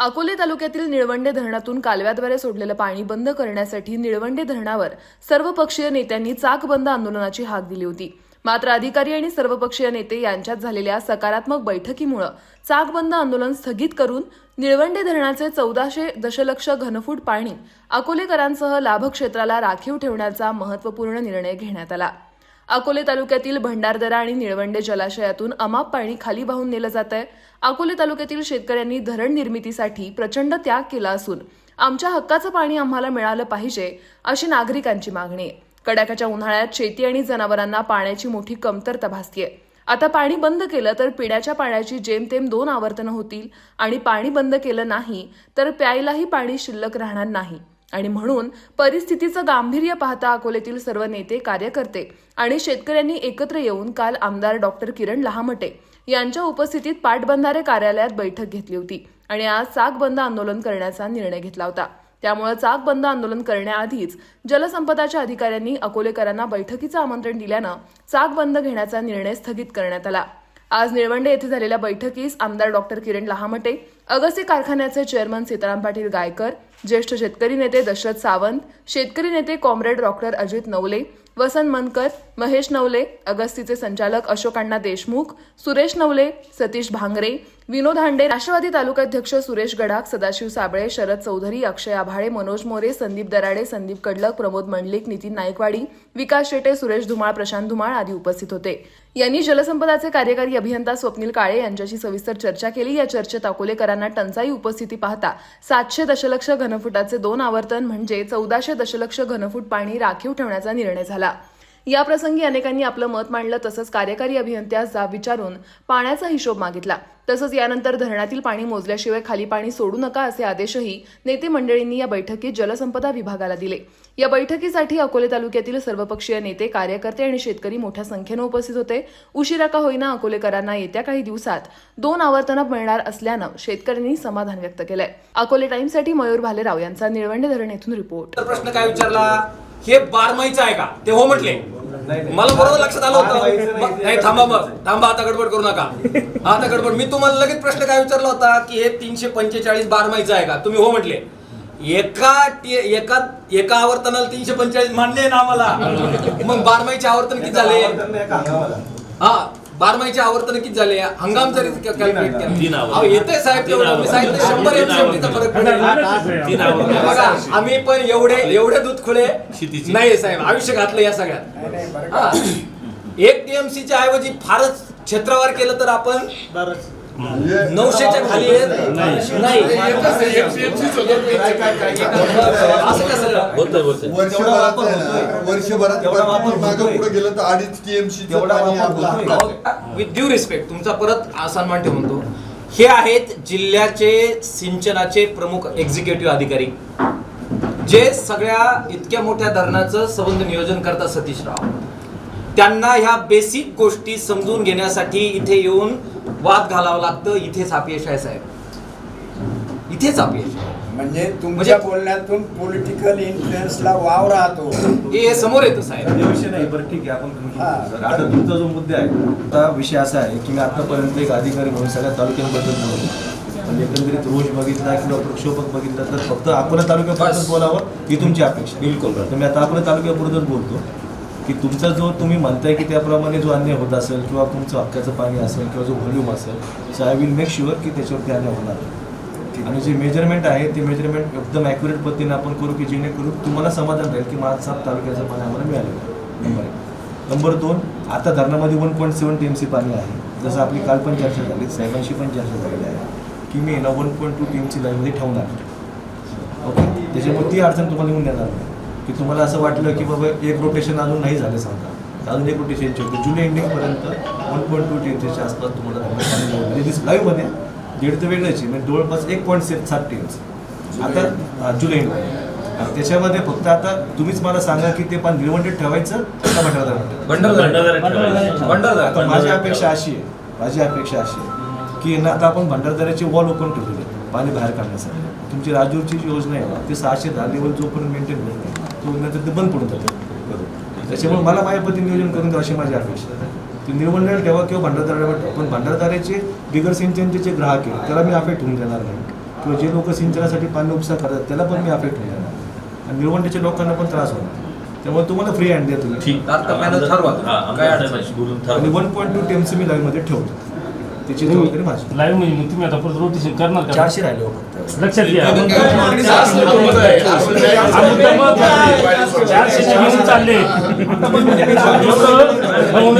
अकोले तालुक्यातील निळवंडे धरणातून कालव्याद्वारे सोडलेलं पाणी बंद करण्यासाठी निळवंडे धरणावर सर्वपक्षीय नेत्यांनी चाकबंद आंदोलनाची हाक दिली होती. मात्र अधिकारी आणि सर्वपक्षीय नेते यांच्यात झालेल्या सकारात्मक बैठकीमुळे चाकबंद आंदोलन स्थगित करून निळवंडे धरणाचे चौदाशे दशलक्ष घनफूट पाणी अकोलेकरांसह लाभक्षेत्राला राखीव ठेवण्याचा महत्त्वपूर्ण निर्णय घेण्यात आला. अकोले तालुक्यातील भंडारदरा आणि निळवंडे जलाशयातून अमाप पाणी खाली वाहून नेलं जात आहे. अकोले तालुक्यातील शेतकऱ्यांनी धरण निर्मितीसाठी प्रचंड त्याग केला असून आमच्या हक्काचं पाणी आम्हाला मिळालं पाहिजे अशी नागरिकांची मागणी आहे. कडाक्याच्या उन्हाळ्यात शेती आणि जनावरांना पाण्याची मोठी कमतरता भासतीये. आता पाणी बंद केलं तर पिण्याच्या पाण्याची जेमतेम दोन आवर्तनं होतील आणि पाणी बंद केलं नाही तर प्यायलाही पाणी शिल्लक राहणार नाही. आणि म्हणून परिस्थितीचं गांभीर्य पाहता अकोलेतील सर्व नेते कार्यकर्ते आणि शेतकऱ्यांनी एकत्र येऊन काल आमदार डॉक्टर किरण लहामटे यांच्या उपस्थितीत पाटबंधारे कार्यालयात बैठक घेतली होती आणि आज चाक बंद आंदोलन करण्याचा निर्णय घेतला होता. त्यामुळे चाक बंद आंदोलन करण्याआधीच जलसंपदाच्या अधिकाऱ्यांनी अकोलेकरांना बैठकीचं आमंत्रण दिल्यानं चाक बंद घेण्याचा निर्णय स्थगित करण्यात आला. आज निळवंडे येथे झालेल्या बैठकीस आमदार डॉक्टर किरण लहामटे अगस्ती कारखान्याचे चेअरमन सीताराम पाटील गायकर ज्येष्ठ शेतकरी नेते दशरथ सावंत शेतकरी नेते कॉम्रेड डॉक्टर अजित नवले वसंत मनकर महेश नवले अगस्तीचे संचालक अशोकांना देशमुख सुरेश नवले सतीश भांगरे विनोद हांडे राष्ट्रवादी तालुकाध्यक्ष सुरेश गडाख सदाशिव साबळे शरद चौधरी अक्षय आभाळे मनोज मोरे संदीप दराडे संदीप कडलक प्रमोद मंडलिक नितीन नाईकवाडी विकास शेटे सुरेश धुमाळ प्रशांत धुमाळ आदी उपस्थित होते. यांनी जलसंपदाचे कार्यकारी अभियंता स्वप्नील काळे यांच्याशी सविस्तर चर्चा केली. या चर्चेत अकोलेकरांना टंचाई उपस्थिती पाहता सातशे दशलक्ष घनफुटाचे दोन आवर्तन म्हणजे चौदाशे दशलक्ष घनफूट पाणी राखीव ठेवण्याचा निर्णय झाला. या प्रसंगी अनेकांनी आपलं मत मांडलं तसंच कार्यकारी अभियंत्यास जाब विचारून पाण्याचा हिशोब मागितला. तसंच यानंतर धरणातील पाणी मोजल्याशिवाय खाली पाणी सोडू नका असे आदेशही नेते मंडळींनी या बैठकीत जलसंपदा विभागाला दिले. या बैठकीसाठी अकोले तालुक्यातील सर्वपक्षीय नेते कार्यकर्ते आणि शेतकरी मोठ्या संख्येनं उपस्थित होते. उशिरा का होईना अकोलेकरांना येत्या काही दिवसात दोन आवर्तनं मिळणार असल्यानं शेतकऱ्यांनी समाधान व्यक्त केलंय. अकोले टाइम्ससाठी मयूर भालेराव यांचा निळवंडे धरण येथून रिपोर्ट. प्रश्न काय विचारला हे बारमाहीचं आहे का? ते हो म्हटले. मला बरोबर लक्षात आलं होतं. मग- नाही थांबा मग. थांबा आता गडबड करू नका. आता गडबड. मी तुम्हाला लगेच प्रश्न काय विचारला होता की हे तीनशे पंचेचाळीस बारमाहीचं आहे का? तुम्ही हो म्हटले. एका टे- एका एका आवर्तनाला तीनशे पंचेचाळीस मान्य आहे ना आम्हाला? मग बारमाहीचे आवर्तन किती झाले? हा बारमाहीचे आवर्तन किती झाले? हंगाम जरी कॅल्क्युलेट तीन केला. येतंय साहेब मी सांगितलं. शंभर एमसीएमटीचा फरक पडेल. तीन आवर्तन. बघा आम्ही पण एवढे एवढे दूध खुले. नाही साहेब. आयुष्य घातलं या सगळ्यात. हा. एक टीएमसीच्या ऐवजी फारच क्षेत्रावर केलं तर आपण नऊशेच्या खाली आहे. नाही. असं कसं बोलतोय बोलतोय वर्षभरात आहे ना, वर्षभरात तेवढा वापर मागं होतोय. पुढे गेलं तर अडीच टीएमसी तेवढा वापर होतोय. विथ ड्यू रिस्पेक्ट तुमचा परत सन्मान ठेवून म्हणतो हे आहेत जिल्ह्याचे सिंचनाचे प्रमुख एक्झिक्युटिव्ह अधिकारी. जे सगळ्या इतक्या मोठ्या धरणाचं संबंध नियोजन करतात सतीश राव त्यांना ह्या बेसिक गोष्टी समजून घेण्यासाठी इथे येऊन वाद घालावं लागतं इथेच अपयश आहे साहेब. इथेच अपयश आहे. म्हणजे तुमच्या म्हणजे- बोलण्यातून पॉलिटिकल इन्फ्लुएन्सला वाव राहतो. हे हे समोर येतं साहेब. विषय नाही बरं ठीक आहे आपण आता तुमचा जो मुद्दा आहे आता विषय असा आहे की मी आतापर्यंत एक अधिकारी म्हणून सगळ्या तालुक्यांबद्दल बोलतो पण एकंदरीत रोज बघितला किंवा प्रक्षोभक बघितलं तर फक्त अकोला तालुक्याबद्दल बस. बोलावं ही तुमची अपेक्षा बिलकुल. तर मी आता अकोला तालुक्याबद्दल बोलतो. की तुमचा जो तुम्ही म्हणताय की त्याप्रमाणे जो अन्याय होत असेल किंवा तुमचं हक्काचं पाणी असेल किंवा जो व्हॉल्यूम असेल so I will make sure की त्याच्यावरती अन्याय होणार. आणि जे मेजरमेंट आहे ते मेजरमेंट एकदम ॲक्युरेट पद्धतीने आपण करू की जेणेकरून तुम्हाला समाधान राहील की माझा सात तालुक्याचं पाणी आम्हाला मिळालं. नंबर एक. नंबर दोन आता धरणामध्ये one point seven T M C पाणी आहे. जसं आपली काल पण चर्चा झाली साहेबांशी पण चर्चा झालेली आहे. की मी ना one point two T M C लाईनमध्ये ठेवणार. ओके त्याच्यामुळे ती अडचण तुम्हाला येऊन देणार नाही. की तुम्हाला असं वाटलं की बाबा एक रोटेशन अजून नाही झालं समजा. तर अजून एक रोटेशनची होते. जुलै एंडिंगपर्यंत one point two T M सीच्या आसपास तुम्हाला दिस लाईव्हमध्ये दीड तर वेगळ्याची म्हणजे जवळपास एक पॉईंट सात टी एम सी आता जुलै एंडमध्ये त्याच्यामध्ये फक्त आता तुम्हीच मला सांगा की ते पाणी निळवंडीत ठेवायचं का भंडारा भंडारदरा भंडारा भंडारदरा. माझी अपेक्षा अशी आहे. माझी अपेक्षा अशी आहे की ना आता आपण भंडारदऱ्याचे वॉल ओपन ठेवलेले आहेत, पाणी बाहेर काढण्यासाठी. तुमची राजूरची जी योजना आहे ते सहाशे दहा लेवल जोपर्यंत मेंटेन होत नाही. नंतर ते बंद पडून जातं. त्याच्यामुळे मला माझ्या पद्धती नियोजन करून द्या अशी माझी अपेक्षा आहे. ते निवडणूक ठेवा किंवा भंडारदाऱ्यावर ठेवा. पण भंडारदाऱ्याचे बिगर सिंचनचे जे ग्राहक आहे त्याला मी अफेक्ट होऊन देणार नाही. किंवा जे लोक सिंचनासाठी पाणी उपसा करतात त्याला पण मी अफेक्ट होणार आणि निळवंडीच्या लोकांना पण त्रास होणार त्यामुळे तुम्हाला फ्री हँड देतो आणि वन पॉईंट टू टीएमसी मी लाईव्हमध्ये ठेवतो. त्याची जबाबदारी माझी. लाईव्ह म्हणजे मग तुम्ही आता परत रोटेशन करणार का? चारशे राहिले हो फक्त. लक्षात घ्या. घेऊन चालले.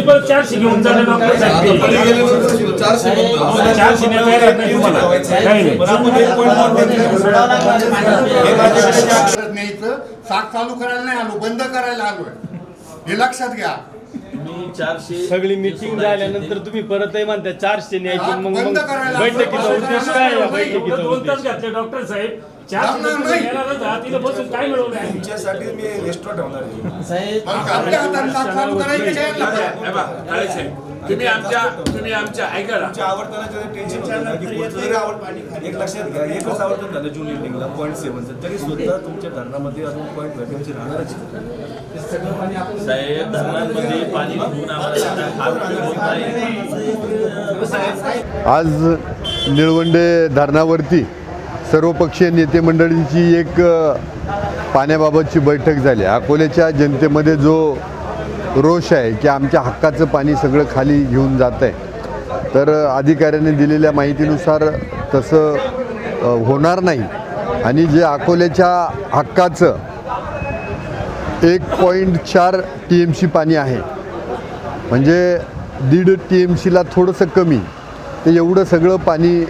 परत चारशे घेऊन चालले डॉक्टर साहेब चारशे नाही तयार नाही तुम्हाला. काही नाही. पण साग चालू करायला नाही आलो. बंद करायला आलोय. हे लक्षात घ्या. मी चारशे सगळी मिटिंग झाल्यानंतर तुम्ही परतही म्हणता चारशे न्यायची हा, मग बंद मग बैठकीचा उद्देश काय आहे या बैठकीचा दोन तास उद्देश? घातले डॉक्टर साहेब. जमणार नाही. तुमच्यासाठी मी एक्स्ट्रा ठेवणार आहे. तुम्ही आमच्या तुम्ही आमच्या ऐका ना. टेन्शन आवड एक लक्षात घ्या एकच आवडतं झालं जून एंडिंगला पॉईंट सेव्हनचं तरी सुद्धा तुमच्या धरणामध्ये अजून पॉईंट व्हॅकन्सी राहणारच. साहेब धरणांमध्ये पाणी आज निळवंडे धरणावरती सर्वपक्षीय नेते मंडळींची एक पाण्याबाबतची बैठक झाली. अकोल्याच्या जनतेमध्ये जो रोष आहे की आमच्या हक्काचं पाणी सगळं खाली घेऊन जात आहे तर अधिकाऱ्याने दिलेल्या माहितीनुसार तसं होणार नाही. आणि जे अकोल्याच्या हक्काचं एक पॉईंट चार टी एम सी पाणी आहे. म्हणजे दीड टी एम सीला थोडंसं कमी. ते एवढं सगळं पाणी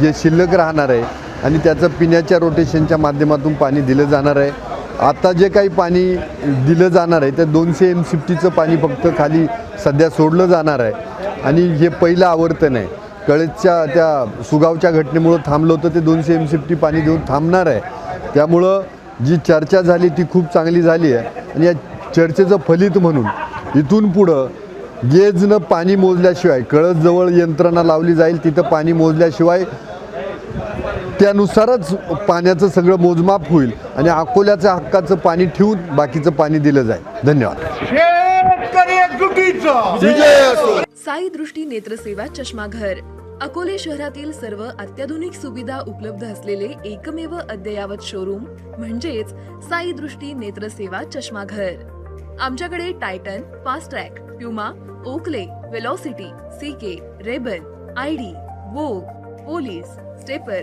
जे शिल्लक राहणार आहे आणि त्याचं पिण्याच्या रोटेशनच्या माध्यमातून पाणी दिलं जाणार आहे. आता जे काही पाणी दिलं जाणार आहे ते दोनशे एम सी टीचं पाणी फक्त खाली सध्या सोडलं जाणार आहे. आणि हे पहिलं आवर्तन आहे. कळेच्या त्या सुगावच्या घटनेमुळं थांबलं होतं ते दोनशे एम सी टी पाणी देऊन थांबणार आहे. त्यामुळं जी चर्चा झाली ती खूप चांगली झाली आहे. आणि या चर्चेचं फलित म्हणून इथून पुढं गेजनं पाणी मोजल्याशिवाय कळसजवळ यंत्रणा लावली जाईल तिथं पाणी मोजल्याशिवाय त्यानुसारच पाण्याचं सगळं मोजमाप होईल आणि अकोल्याच्या हक्काचं पाणी ठेवून बाकीचं पाणी दिलं जाईल. धन्यवाद. साई दृष्टी नेत्रसेवा चष्माघर. अकोले शहरातील सर्व अत्याधुनिक सुविधा उपलब्ध असलेले एकमेव अद्ययावत शोरूम म्हणजेच साई दृष्टी नेत्रसेवा चष्माघर. आमच्याकडे Titan Fast Track Puma Oakley Velocity CK Rayban ID Vogue Police Stepper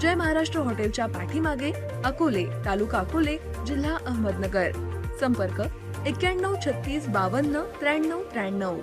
जय महाराष्ट्र हॉटेलच्या पाठीमागे अकोले तालुका अकोले जिल्हा अहमदनगर. संपर्क एक्क्याण्णव छत्तीस बावन्न त्र्याण्णव त्र्याण्णव.